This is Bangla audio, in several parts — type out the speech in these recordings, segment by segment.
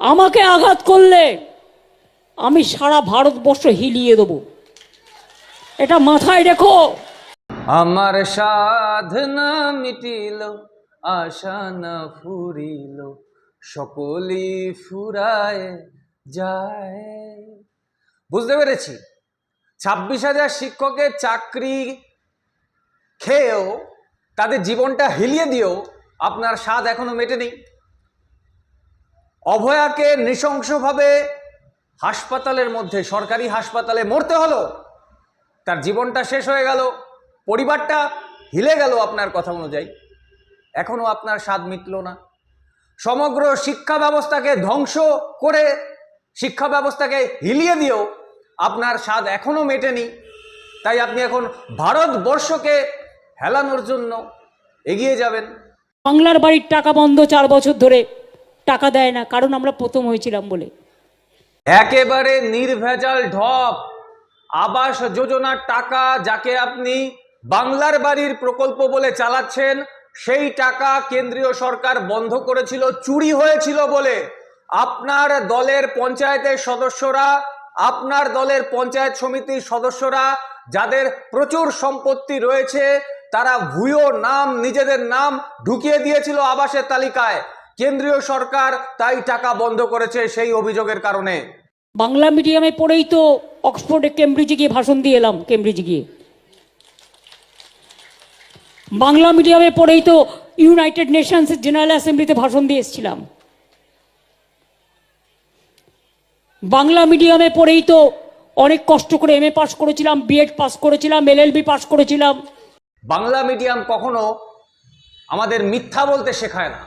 আমাকে আঘাত করলে আমি সারা ভারতবর্ষ হিলিয়ে দেবো। এটা মাথায় রেখো। আমার সাধনা মিটিল, আশা না ফুরিল সকলি ফুরায় যায়। বুঝতে পেরেছি? ছাব্বিশ হাজার শিক্ষকের চাকরি খেয়েও তাদের জীবনটা হিলিয়ে দিয়েও আপনার স্বাদ এখনও মেটেনি। অভয়াকে নৃশংসভাবে হাসপাতালের মধ্যে, সরকারি হাসপাতালে মরতে হলো। তার জীবনটা শেষ হয়ে গেল, পরিবারটা হিলে গেল আপনার কথা অনুযায়ী। এখনও আপনার স্বাদ মিটল না। সমগ্র শিক্ষা ব্যবস্থাকে ধ্বংস করে, শিক্ষা ব্যবস্থাকে হিলিয়ে দিয়েও আপনার স্বাদ এখনও মেটেনি। তাই আপনি এখন ভারতবর্ষকে হেলানোর জন্য এগিয়ে যাবেন। বাংলার বাড়ির টাকা বন্ধ চার বছর ধরে টাকা দেয় না, কারণ আমরা প্রথম হয়েছিলাম বলে। একেবারে নির্ভেজাল ঢপ। আবাস যোজনার টাকা যাকে আপনি বাংলার বাড়ির প্রকল্প বলে চালাচ্ছেন, সেই টাকা কেন্দ্রীয় সরকার বন্ধ করেছিল, চুরি হয়েছিল বলে। আপনার দলের পঞ্চায়েতের সদস্যরা, আপনার দলের পঞ্চায়েত সমিতির সদস্যরা, যাদের প্রচুর সম্পত্তি রয়েছে, তারা ভুয়ো নাম, নিজেদের নাম ঢুকিয়ে দিয়েছিল আবাসের তালিকায়। কেন্দ্রীয় সরকার তাই টাকা বন্ধ করেছে সেই অভিযোগের কারণে। বাংলা মিডিয়ামে পড়েই তো অক্সফোর্ডে কেমব্রিজে গিয়ে ভাষণ দিয়ে এলাম কেমব্রিজে গিয়ে। বাংলা মিডিয়ামে পড়েই তো ইউনাইটেড নেশনসের জেনারেল অ্যাসেম্বলিতে ভাষণ দিয়ে এসেছিলাম। বাংলা মিডিয়ামে পড়েই তো অনেক কষ্ট করে এম এ পাস করেছিলাম বিএড পাস করেছিলাম এলএলবি পাস করেছিলাম। বাংলা মিডিয়াম কখনো আমাদের মিথ্যা বলতে শেখায় না।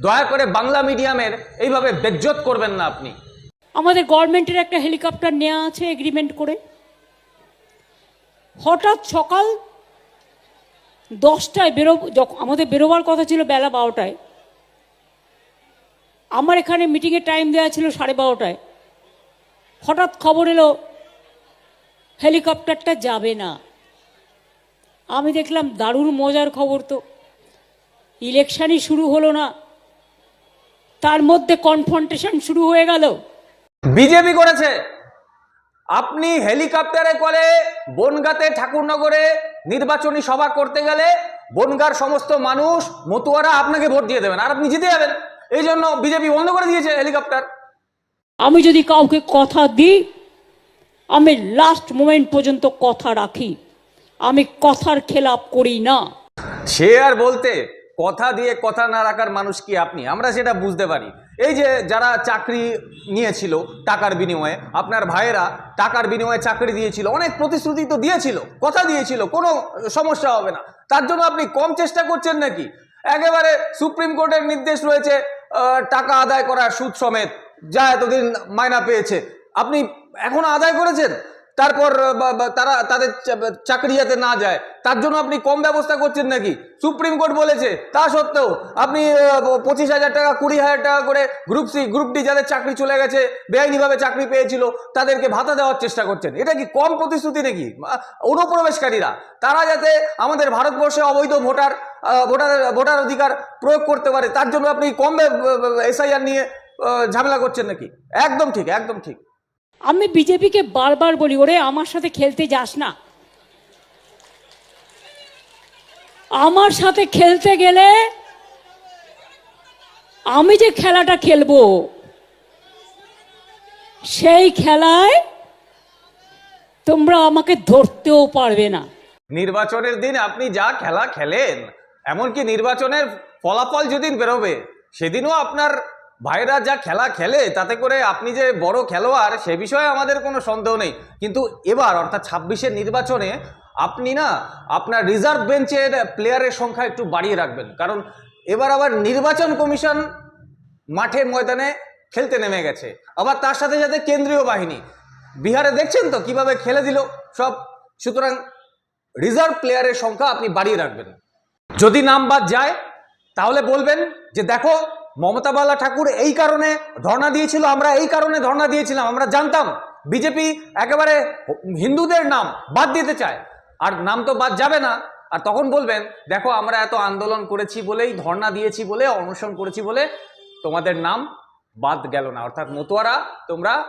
দয়া করে বাংলা মিডিয়ামের এইভাবে বেজ্জত করবেন না আপনি। আমাদের গভর্নমেন্টের একটা হেলিকপ্টার নেওয়া আছে এগ্রিমেন্ট করে। হঠাৎ সকাল দশটায় বেরো যখন আমাদের বেরোবার কথা ছিল বেলা বারোটায়। আমার এখানে মিটিংয়ের টাইম দেওয়া ছিল সাড়ে বারোটায়। হঠাৎ খবর এলো, হেলিকপ্টারটা যাবে না। আমি দেখলাম দারুণ মজার খবর তো। ইলেকশনই শুরু হলো না। তার মধ্যে কনফ্রন্টেশন শুরু হয়ে গেল। বিজেপি করেছে। আপনি হেলিকপ্টারে করে বনগাতে ঠাকুরনগরে নির্বাচনী সভা করতে গেলে বনগার সমস্ত মানুষ মতুয়ারা আপনাকে ভোট দিয়ে দেবেন আর আপনি জিতে যাবেন। এই জন্য বিজেপি বন্ধ করে দিয়েছে হেলিকপ্টার। আমি যদি কাউকে কথা দিই আমি লাস্ট মোমেন্ট পর্যন্ত কথা রাখি। আমি কথার খেলাপ করি না। সে আর বলতে কথা দিয়ে কথা না রাখার মানুষ কি আপনি? আমরা সেটা বুঝতে পারি। এই যে যারা চাকরি নিয়েছিল টাকার বিনিময়ে, আপনার ভাইয়েরা টাকার বিনিময়ে চাকরি দিয়েছিল, অনেক প্রতিশ্রুতি তো দিয়েছিল, কথা দিয়েছিল, কোনো সমস্যা হবে না। তার জন্য আপনি কম চেষ্টা করছেন নাকি? একেবারে সুপ্রিম কোর্টের নির্দেশ রয়েছে টাকা আদায় করার সুদ সমেত, যা এতদিন মায়না পেয়েছে। আপনি এখনও আদায় করেছেন? তারপর তারা তাদের চাকরি যাতে না যায়, তার জন্য আপনি কম ব্যবস্থা করছেন নাকি? সুপ্রিম কোর্ট বলেছে, তা সত্ত্বেও আপনি পঁচিশ হাজার টাকা, কুড়ি হাজার টাকা করে গ্রুপ সি গ্রুপ ডি যাদের চাকরি চলে গেছে, বেআইনিভাবে চাকরি পেয়েছিল, তাদেরকে ভাতা দেওয়ার চেষ্টা করছেন। এটা কি কম প্রতিশ্রুতি নাকি? অনুপ্রবেশকারীরা, তারা যাতে আমাদের ভারতবর্ষে অবৈধ ভোটার ভোটার ভোটার অধিকার প্রয়োগ করতে পারে, তার জন্য আপনি কম এসআইআর নিয়ে ঝামেলা করছেন নাকি? একদম ঠিক একদম ঠিক। আমি বিজেপিকে বারবার বলি, ওরে আমার সাথে খেলতে যাস না। আমার সাথে খেলতে গেলে আমি যে খেলাটা খেলব, সেই খেলায় তোমরা আমাকে ধরতেও পারবে না। নির্বাচনের দিন আপনি যা খেলা খেলেন, এমনকি নির্বাচনের ফলাফল যেদিন বেরোবে, সেদিনও আপনার ভাইরা যা খেলা খেলে, তাতে করে আপনি যে বড় খেলোয়াড়, সে বিষয়ে আমাদের কোনো সন্দেহ নেই। কিন্তু এবার, অর্থাৎ ছাব্বিশের নির্বাচনে, আপনি না আপনার রিজার্ভ বেঞ্চের প্লেয়ারের সংখ্যা একটু বাড়িয়ে রাখবেন। কারণ এবার আবার নির্বাচন কমিশন মাঠে ময়দানে খেলতে নেমে গেছে। আবার তার সাথে সাথে কেন্দ্রীয় বাহিনী। বিহারে দেখছেন তো কীভাবে খেলে দিল সব? সুতরাং রিজার্ভ প্লেয়ারের সংখ্যা আপনি বাড়িয়ে রাখবেন। যদি নাম বাদ যায়, তাহলে বলবেন যে দেখো মমতা বালা ঠাকুর এই কারণে ধর্ণা দিয়েছিল, আমরা এই কারণে ধর্ণা দিয়েছিলাম, আমরা জানতাম। বিজেপি একেবারে হিন্দুদের নাম বাদ দিতে চায়। আর নাম তো বাদ যাবে না। আর তখন বলবেন, দেখো, আমরা এত আন্দোলন করেছি বলেই, ধর্ণা দিয়েছি বলে, অনশন করেছি বলে, তোমাদের নাম বাদ গেল না। অর্থাৎ মতুয়ারা, তোমরা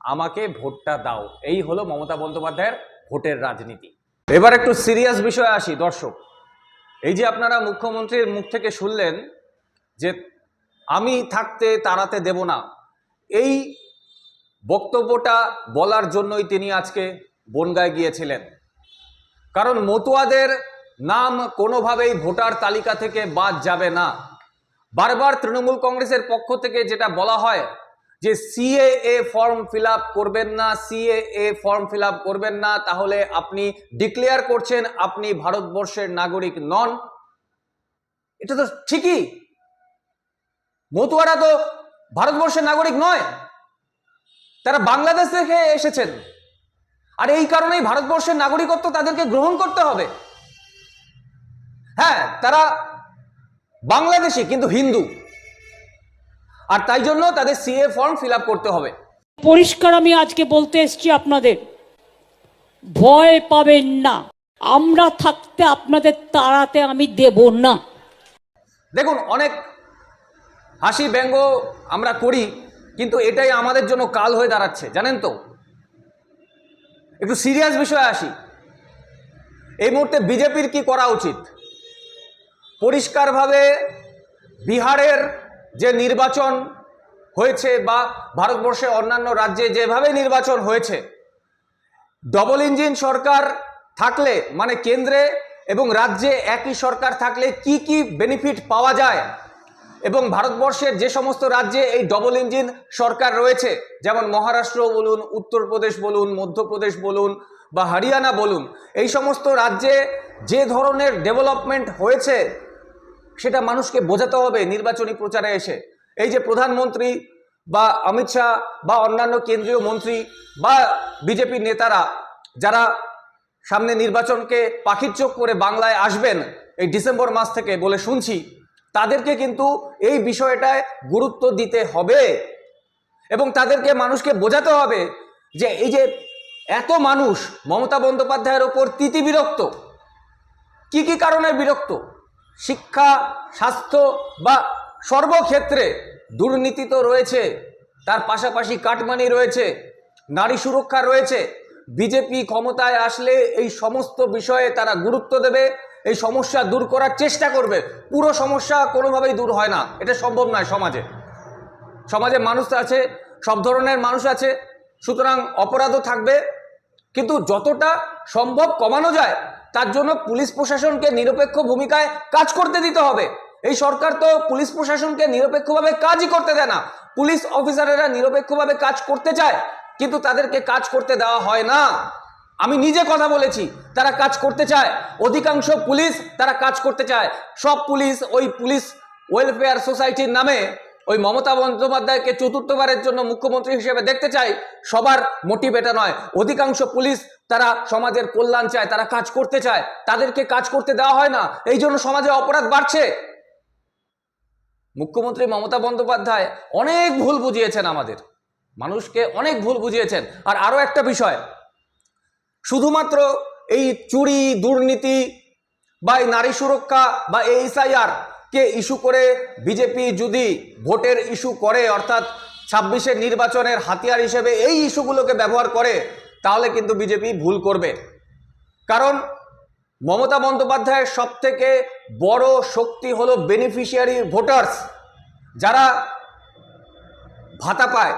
আমাকে ভোটটা দাও। এই হলো মমতা বন্দ্যোপাধ্যায়ের ভোটের রাজনীতি। এবার একটু সিরিয়াস বিষয়ে আসি, দর্শক। এই যে আপনারা মুখ্যমন্ত্রীর মুখ থেকে শুনলেন যে আমি থাকতে তাড়াতে দেব না। এই বক্তব্যটা বলার জন্যই তিনি আজকে বনগায় গিয়েছিলেন। কারণ মতুয়াদের নাম কোনোভাবেই ভোটার তালিকা থেকে বাদ যাবে না। বারবার তৃণমূল কংগ্রেসের পক্ষ থেকে যেটা বলা হয় যে সিএএ ফর্ম ফিল করবেন না সিএএ ফর্ম ফিল করবেন না, তাহলে আপনি ডিক্লেয়ার করছেন, আপনি ভারতবর্ষের নাগরিক নন। এটা তো ঠিকই মতুয়ারা তো ভারতবর্ষের নাগরিক নয়। তারা বাংলাদেশ থেকে এসেছেন। আর এই কারণেই ভারতবর্ষের নাগরিকত্ব তাদেরকে গ্রহণ করতে হবে। হ্যাঁ তারা বাংলাদেশি কিন্তু হিন্দু। আর তাই জন্য তাদের সিএ ফর্ম ফিল করতে হবে। পরিষ্কার আমি আজকে বলতে এসেছি আপনাদের ভয় পাবেন না। আমরা থাকতে আপনাদের তাড়াতে আমি দেব না। দেখুন অনেক হাসি ব্যঙ্গ আমরা করি, কিন্তু এটাই আমাদের জন্য কাল হয়ে দাঁড়াচ্ছে, জানেন তো? একটু সিরিয়াস বিষয়ে আসি। এই মুহূর্তে বিজেপির কি করা উচিত? পরিষ্কারভাবে বিহারের যে নির্বাচন হয়েছে বা ভারতবর্ষে অন্যান্য রাজ্যে যেভাবে নির্বাচন হয়েছে ডবল ইঞ্জিন সরকার থাকলে মানে কেন্দ্রে এবং রাজ্যে একই সরকার থাকলে কি কি বেনিফিট পাওয়া যায়? এবং ভারতবর্ষের যে সমস্ত রাজ্যে এই ডবল ইঞ্জিন সরকার রয়েছে, যেমন মহারাষ্ট্র বলুন, উত্তরপ্রদেশ বলুন, মধ্যপ্রদেশ বলুন বা হরিয়ানা বলুন, এই সমস্ত রাজ্যে যে ধরনের ডেভেলপমেন্ট হয়েছে, সেটা মানুষকে বোঝাতে হবে নির্বাচনী প্রচারে এসে। এই যে প্রধানমন্ত্রী বা অমিত শাহ বা অন্যান্য কেন্দ্রীয় মন্ত্রী বা বিজেপির নেতারা, যারা সামনে নির্বাচনকে পাখির চোখ করে বাংলায় আসবেন, এই ডিসেম্বর মাস থেকে বলে শুনছি তাদেরকে কিন্তু এই বিষয়টায় গুরুত্ব দিতে হবে। এবং তাদেরকে মানুষকে বোঝাতে হবে যে এই যে এত মানুষ মমতা বন্দ্যোপাধ্যায়ের ওপর তিতি বিরক্ত, কি কি কারণে বিরক্ত? শিক্ষা, স্বাস্থ্য বা সর্বক্ষেত্রে দুর্নীতি তো রয়েছে, তার পাশাপাশি কাটমানি রয়েছে, নারী সুরক্ষা রয়েছে, বিজেপি ক্ষমতায় আসলে এই সমস্ত বিষয়ে তারা গুরুত্ব দেবে। এই সমস্যা দূর করার চেষ্টা করবে। পুরো সমস্যা কোনোভাবেই দূর হয় না। এটা সম্ভব নয় সমাজে। সমাজে মানুষ আছে, সব ধরনের মানুষ আছে, সুতরাং অপরাধও থাকবে। কিন্তু যতটা সম্ভব কমানো যায়, তার জন্য পুলিশ প্রশাসনকে নিরপেক্ষ ভূমিকায় কাজ করতে দিতে হবে। এই সরকার তো পুলিশ প্রশাসনকে নিরপেক্ষভাবে কাজই করতে দেয় না। পুলিশ অফিসারেরা নিরপেক্ষভাবে কাজ করতে চায়, কিন্তু তাদেরকে কাজ করতে দেওয়া হয় না। আমি নিজে কথা বলেছি, তারা কাজ করতে চায়। অধিকাংশ পুলিশ তারা কাজ করতে চায়। সব পুলিশ ওই পুলিশ ওয়েলফেয়ার সোসাইটির নামে ওই মমতা বন্দ্যোপাধ্যায়কে চতুর্থবারের জন্য মুখ্যমন্ত্রী হিসেবে দেখতে চাই, সবার মোটিভ এটা নয়। অধিকাংশ পুলিশ তারা সমাজের কল্যাণ চায়, তারা কাজ করতে চায়। তাদেরকে কাজ করতে দেওয়া হয় না। এই জন্য সমাজে অপরাধ বাড়ছে। মুখ্যমন্ত্রী মমতা বন্দ্যোপাধ্যায় অনেক ভুল বুঝিয়েছেন আমাদের। মানুষকে অনেক ভুল বুঝিয়েছেন। আর আরও একটা বিষয় শুধুমাত্র এই চুরি, দুর্নীতি বা এই নারী সুরক্ষা বা এসআইআর কে ইস্যু করে বিজেপি যদি ভোটের ইস্যু করে, অর্থাৎ ছাব্বিশের নির্বাচনের হাতিয়ার হিসেবে এই ইস্যুগুলোকে ব্যবহার করে, তাহলে কিন্তু বিজেপি ভুল করবে। কারণ মমতা বন্দ্যোপাধ্যায়ের সব থেকে বড় শক্তি হলো বেনিফিশিয়ারি ভোটার্স যারা ভাতা পায়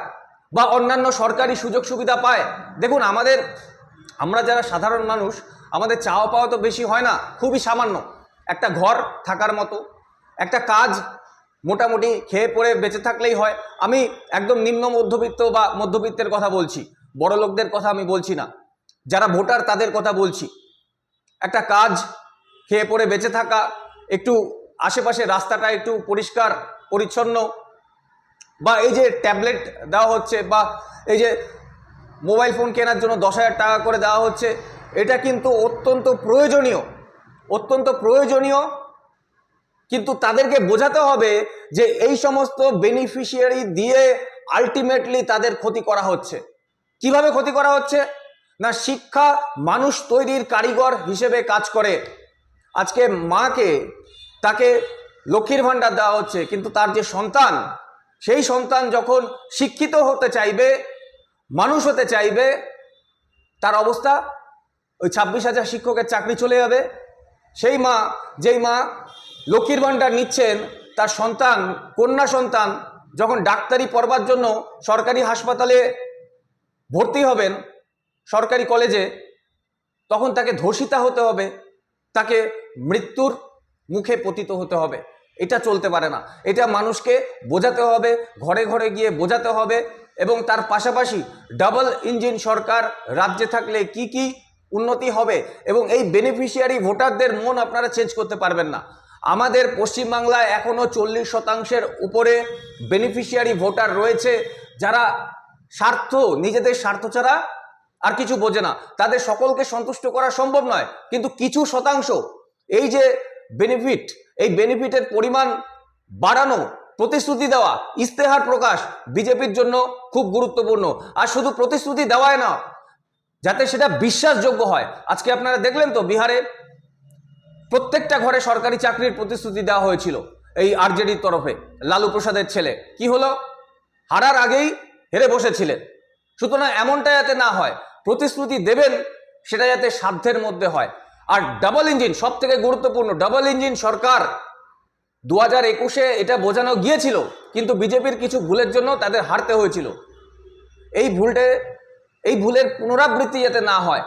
বা অন্যান্য সরকারি সুযোগ সুবিধা পায়। দেখুন, আমাদের আমরা যারা সাধারণ মানুষ, আমাদের চাওয়া পাওয়া তো বেশি হয় না, খুবই সামান্য। একটা ঘর থাকার মতো, একটা কাজ মোটামুটি খেয়ে পড়ে বেঁচে থাকলেই হয়। আমি একদম নিম্ন মধ্যবিত্ত বা মধ্যবিত্তের কথা বলছি, বড় লোকদের কথা আমি বলছি না। যারা ভোটার তাদের কথা বলছি। একটা কাজ খেয়ে পড়ে বেঁচে থাকা, একটু আশেপাশে রাস্তাটা একটু পরিষ্কার, পরিচ্ছন্ন, বা এই যে ট্যাবলেট দেওয়া হচ্ছে, বা এই যে মোবাইল ফোন কেনার জন্য দশ হাজার টাকা করে দেওয়া হচ্ছে। এটা কিন্তু অত্যন্ত প্রয়োজনীয়। অত্যন্ত প্রয়োজনীয়। কিন্তু তাদেরকে বোঝাতে হবে যে এই সমস্ত বেনিফিশিয়ারি দিয়ে আলটিমেটলি তাদের ক্ষতি করা হচ্ছে। কীভাবে ক্ষতি করা হচ্ছে? না, শিক্ষা মানুষ তৈরির কারিগর হিসেবে কাজ করে। আজকে মাকে, তাকে লক্ষ্মীর ভাণ্ডার দেওয়া হচ্ছে, কিন্তু তার যে সন্তান, সেই সন্তান যখন শিক্ষিত হতে চাইবে মানুষ হতে চাইবে, তার অবস্থা, ওই ছাব্বিশ হাজার শিক্ষকের চাকরি চলে যাবে। সেই মা, যেই মা লক্ষ্মীর ভাণ্ডার নিচ্ছেন, তার সন্তান, কন্যা সন্তান, যখন ডাক্তারি পড়বার জন্য সরকারি হাসপাতালে ভর্তি হবেন, সরকারি কলেজে, তখন তাকে ধর্ষিতা হতে হবে, তাকে মৃত্যুর মুখে পতিত হতে হবে। এটা চলতে পারে না। এটা মানুষকে বোঝাতে হবে, ঘরে ঘরে গিয়ে বোঝাতে হবে এবং তার পাশাপাশি ডাবল ইঞ্জিন সরকার রাজ্যে থাকলে কি কি উন্নতি হবে এবং এই বেনিফিশিয়ারি ভোটারদের মন আপনারা চেঞ্জ করতে পারবেন না। আমাদের পশ্চিমবাংলায় এখনও চল্লিশ শতাংশের উপরে বেনিফিশিয়ারি ভোটার রয়েছে যারা স্বার্থ, নিজেদের স্বার্থ ছাড়া আর কিছু বোঝে না। তাদের সকলকে সন্তুষ্ট করা সম্ভব নয়, কিন্তু কিছু শতাংশ, এই যে বেনিফিট এই বেনিফিটের পরিমাণ বাড়ানো প্রতিশ্রুতি দেওয়া ইস্তেহার প্রকাশ বিজেপির জন্য খুব গুরুত্বপূর্ণ। আর শুধু প্রতিশ্রুতি দেওয়ায় না, যাতে সেটা বিশ্বাসযোগ্য হয়। আজকে আপনারা দেখলেন তো, বিহারে প্রত্যেকটা ঘরে সরকারি চাকরির প্রতিশ্রুতি দেওয়া হয়েছিল এই আরজেডির তরফে, লালু প্রসাদের ছেলে। কি হলো? হারার আগেই হেরে বসেছিলেন। সুতরাং এমনটা যাতে না হয়, প্রতিশ্রুতি দেবেন, সেটা যাতে সাধ্যের মধ্যে হয়। আর ডাবল ইঞ্জিন সব থেকে গুরুত্বপূর্ণ ডাবল ইঞ্জিন সরকার দু হাজার একুশে এটা বোঝানো গিয়েছিল, কিন্তু বিজেপির কিছু ভুলের জন্য তাদের হারতে হয়েছিল। এই ভুলটে, এই ভুলের পুনরাবৃত্তি যাতে না হয়,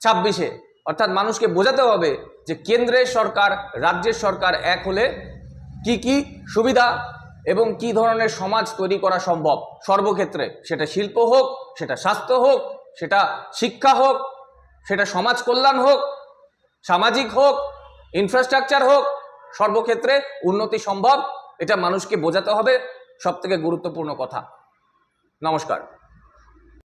ছাব্বিশে, অর্থাৎ মানুষকে বোঝাতে হবে যে কেন্দ্রের সরকার, রাজ্যের সরকার এক হলে কি কি সুবিধা এবং কি ধরনের সমাজ তৈরি করা সম্ভব। সর্বক্ষেত্রে সেটা শিল্প হোক, সেটা স্বাস্থ্য হোক, সেটা শিক্ষা হোক, সেটা সমাজ কল্যাণ হোক, সামাজিক হোক ইনফ্রাস্ট্রাকচার হোক সর্বক্ষেত্রে উন্নতি সম্ভব এটা মানুষকে বোঝাতে হবে সবথেকে গুরুত্বপূর্ণ কথা। নমস্কার।